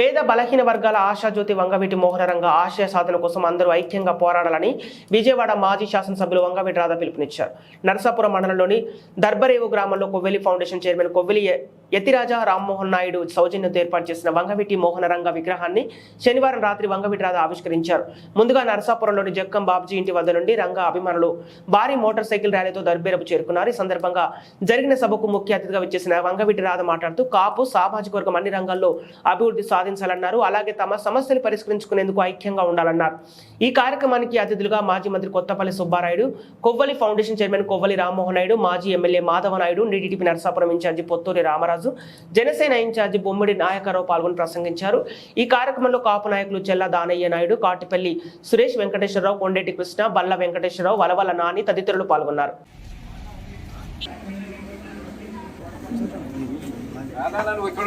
పేద బలహీన వర్గాల ఆశాజ్యోతి వంగవీటి మోహనరంగ ఆశయ సాధన కోసం అందరూ ఐక్యంగా పోరాడాలని విజయవాడ మాజీ శాసనసభ్యులు వంగవీటి రాధా పిలుపునిచ్చారు. నరసాపురం మండలంలోని దర్బరేవు గ్రామంలో కొవ్వెలి ఫౌండేషన్ చైర్మన్ కొవ్వెలి యతిరాజా రామ్మోహన్ నాయుడు సౌజన్యంతో ఏర్పాటు చేసిన వంగవీటి మోహనరంగ విగ్రహాన్ని శనివారం రాత్రి వంగవిటి రాధ ఆవిష్కరించారు. ముందుగా నరసాపురంలోని జక్కం బాబ్జీ ఇంటి వద్ద నుండి రంగ అభిమానులు భారీ మోటార్ సైకిల్ ర్యాలీతో దర్బేరపు చేరుకున్నారు. ఈ సందర్భంగా జరిగిన సభకు ముఖ్య అతిథిగా వచ్చేసిన వంగవీటి రాధ మాట్లాడుతూ కాపు సామాజిక వర్గం అన్ని రంగాల్లో అభివృద్ధి సాధించాలన్నారు. అలాగే తమ సమస్యలు పరిష్కరించుకునేందుకు ఐక్యంగా ఉండాలన్నారు. ఈ కార్యక్రమానికి అతిథులుగా మాజీ మంత్రి కొత్తపల్లి సుబ్బారాయుడు కొవ్వలి ఫౌండేషన్ చైర్మన్ కొవ్వలి రామ్మోహన్ నాయుడు మాజీ MLA Madhava Naidu TDP Narasapuram incharge Pothuri Ramaraju Janasena incharge Bommidi Nayakarao పాల్గొని ప్రసంగించారు. ఈ కార్యక్రమంలో కాపు నాయకులు చెల్ల దానయ్య నాయుడు కాటిపల్లి సురేష్ వెంకటేశ్వరరావు కొండేటి కృష్ణ బల్ల వెంకటేశ్వరరావు వలవల నాని తదితరులు పాల్గొన్నారు. నువ్వు ఇక్కడ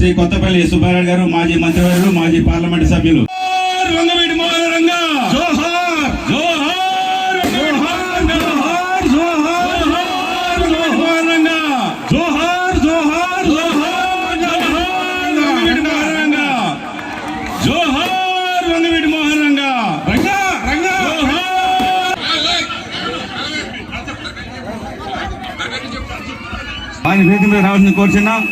శ్రీ కొత్తపల్లి సుబ్బారెడ్డి గారు మాజీ మంత్రివర్యులు మాజీ పార్లమెంట్ సభ్యులు. వారిని వేదిక మీద రావాల్సింది కోరుచున్నాం.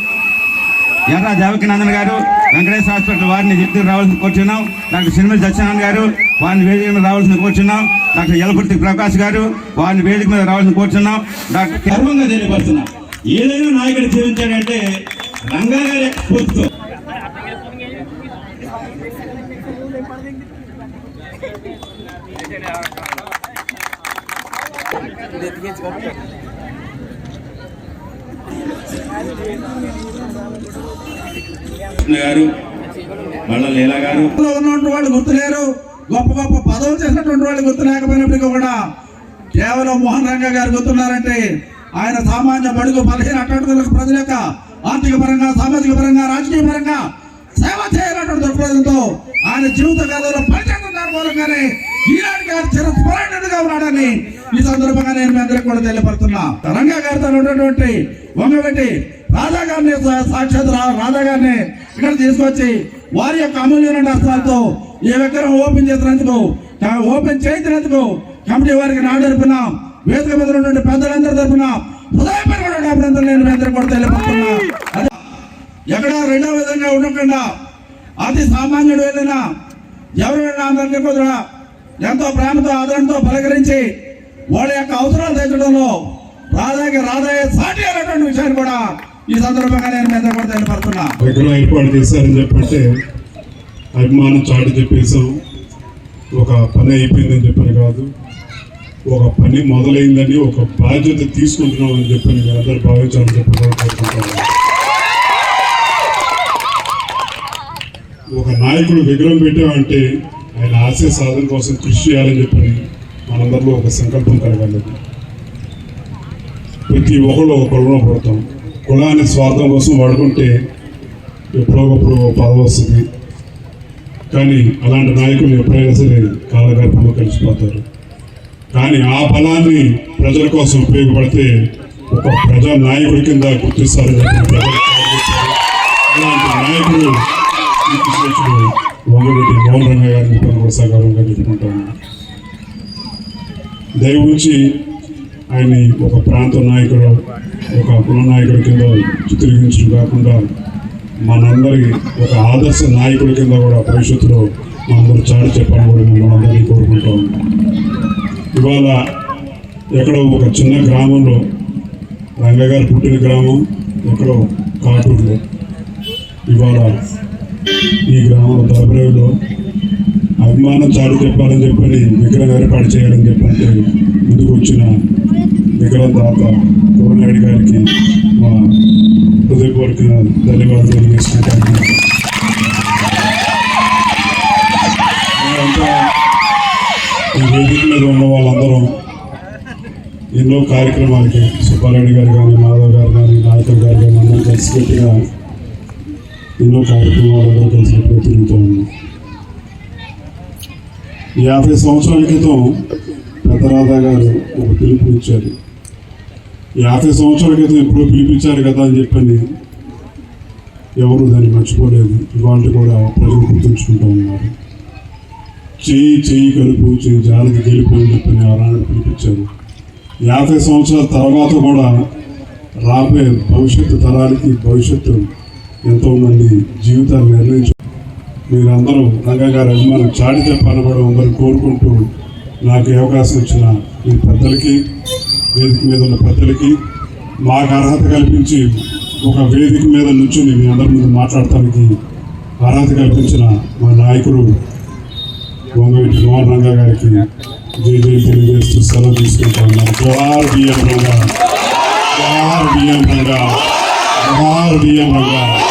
ఎర్ర దేవకినందన్ గారు వెంకటేశ్వర హాస్పిటల్ వారిని వ్యక్తికి రావాల్సింది కోరుచున్నాం. డాక్టర్ సినిమల్ సత్యనారాయణ గారు వారిని వేదిక మీద రావాల్సింది కోరుచున్నాం. డాక్టర్ యలపర్తి ప్రకాష్ గారు వారిని వేదిక మీద రావాల్సింది కోరుచున్నాం. డాక్టర్ గర్వంగా తెలియపరుస్తున్నా. ఏదైనా నాయకుడు జీవించాడంటే రంగా గారి స్ఫూర్తితో గారు మళ్ళా లీలా గారు. ఉన్నటువంటి వాళ్ళు గుర్తులేరు. గొప్ప గొప్ప పదవులు చేసినటువంటి వాళ్ళు గుర్తు లేకపోయినప్పటికీ కూడా కేవలం మోహన్ రంగ గారు గుర్తున్నారంటే ఆయన సామాన్య బడుగు బలహీన అట్టడుగులకు ప్రజల యొక్క ఆర్థిక పరంగా సామాజిక పరంగా రాజకీయ పరంగా సేవ చేయాలన్నటువంటి దృక్పథంతో ఆయన జీవిత కాలంలో పనిచేస్తున్నారు దాని మూలంగానే ఈనాటికి ఉన్నాడని ఈ సందర్భంగా నేను మీ అందరికి కూడా తెలియపడుతున్నా. తరంగా గారితో ఉన్నటువంటి వంగబెట్టి రాజా గారిని సాక్షాత్ రాధా గారిని ఇక్కడ తీసుకొచ్చి వారి యొక్క అమూల్యమైన హస్తాలతో ఈ విగ్రహం ఓపెన్ చేసినందుకు ఓపెన్ చేసినందుకు కమిటీ వారికి నా తరపున వేదిక మీద ఉన్నటువంటి పెద్దలందరి తరపున హృదయపరమైన అభినందనలు నేను మీ కూడా తెలియపడుతున్నా. ఎక్కడ రెండో విధంగా ఉండకుండా అతి సామాన్యుడు వెళ్ళిన ఎవరైనా వెళ్ళినా అందరికీ కూడా ఎంతో ప్రేమతో ఆదరణతో పలకరించి వాళ్ళ యొక్క అవసరాలు తీర్చడంలో రాధాకి రాధాయ సాటి అనేటువంటి విషయాన్ని కూడా ఈ సందర్భంగా నేను మీద కూడా తెలియపడుతున్నా ఏర్పాటు చేశారని చెప్పంటే అభిమానం చాటి చెప్పేసాం ఒక పని అయిపోయిందని చెప్పని కాదు. ఒక పని మొదలైందని ఒక బాధ్యత తీసుకుంటున్నాం అని చెప్పని మీరు అందరూ భావించాలని చెప్పి కోరుకుంటాను ఒక నాయకుడు విగ్రహం పెట్టామంటే ఆయన ఆశయ సాధన కోసం కృషి చేయాలని చెప్పని మనందరిలో ఒక సంకల్పం కలగాలి ప్రతి ఒక్కళ్ళు ఒక కులంలో పడతాం. కులాన్ని స్వార్థం కోసం వాడుకుంటే ఎప్పుడోకప్పుడు ఓ వస్తుంది. కానీ అలాంటి నాయకులు ఎప్పుడైనా సరే కాలగర్భంలో కలిసిపోతారు. కానీ ఆ బలాన్ని ప్రజల కోసం ఉపయోగపడితే ఒక ప్రజా నాయకుడి కింద గుర్తిస్తారు. అలాంటి నాయకుడు కీర్తిశేషుడు మోహన్ రంగయ్య గారిని కొనసాగారంగా చెప్పుకుంటాను. దయవుంచి ఆయన్ని ఒక ప్రాంత నాయకుడు ఒక కుల నాయకుడి కింద చిత్రీకరించడం కాకుండా మనందరి ఒక ఆదర్శ నాయకుడి కింద కూడా భవిష్యత్తులో మనందరూ చాటి చెప్పాలని కూడా మిమ్మల్ని అందరినీ కోరుకుంటాం ఇవాళ ఎక్కడో ఒక చిన్న గ్రామంలో రంగగారు పుట్టిన గ్రామం ఎక్కడో కాటూరులో. ఇవాళ ఈ గ్రామంలో దర్బరేవులో అభిమానం చాలు చెప్పాలని చెప్పని విగ్రహం ఏర్పాటు చేయాలని చెప్పంటే ముందుకు వచ్చిన విగ్రహం దాత కోరనాయుడు గారికి మా హృదయపూర్వక ధన్యవాదాలు తెలియజేసుకుంటాను. ఈ వేదిక మీద ఉన్న వాళ్ళందరూ ఎన్నో కార్యక్రమాలకి సుబ్బారెడ్డి గారు కానీ మాధవ్ గారు కానీ నాయకులు గారు కానీ అందరం కలిసికట్టుగా ఎన్నో కార్యక్రమాలు కలిసి తిరుగుతూ ఉన్నాం యాభై సంవత్సరాల క్రితం పెద్దరాధా గారు ఒక పిలుపు ఇచ్చారు. యాభై సంవత్సరాల క్రితం ఎప్పుడో పిలిపించారు కదా అని చెప్పని ఎవరు దాన్ని మర్చిపోలేదు. ఇవాళ కూడా ప్రజలు గుర్తుంచుకుంటూ ఉన్నారు. చేయి చేయి కలుపు చేయి జాగ్రత్త గెలుపు అని చెప్పని ఆనాడు పిలిపించారు. యాభై సంవత్సరాల తర్వాత కూడా రాబోయే భవిష్యత్తు తరాలకి భవిష్యత్తు ఎంతోమంది జీవితాలు నిర్ణయించు మీరందరూ రంగా గారి అభిమానం చాటి చెప్పాలని కూడా అందరూ కోరుకుంటూ నాకు అవకాశం ఇచ్చిన మీ పెద్దలకి వేదిక మీద ఉన్న పెద్దలకి మాకు అర్హత కల్పించి ఒక వేదిక మీద నుంచుని మీ అందరి ముందు మాట్లాడటానికి అర్హత కల్పించిన మా నాయకుడు వంగవీటి మోహన్ రంగా గారికి జై జై తెలియజేస్తూ సెలవు తీసుకుంటా ఉన్నాను. జోహార్ బియ్యం రంగా జోహార్ రంగా జోహార్ రంగా.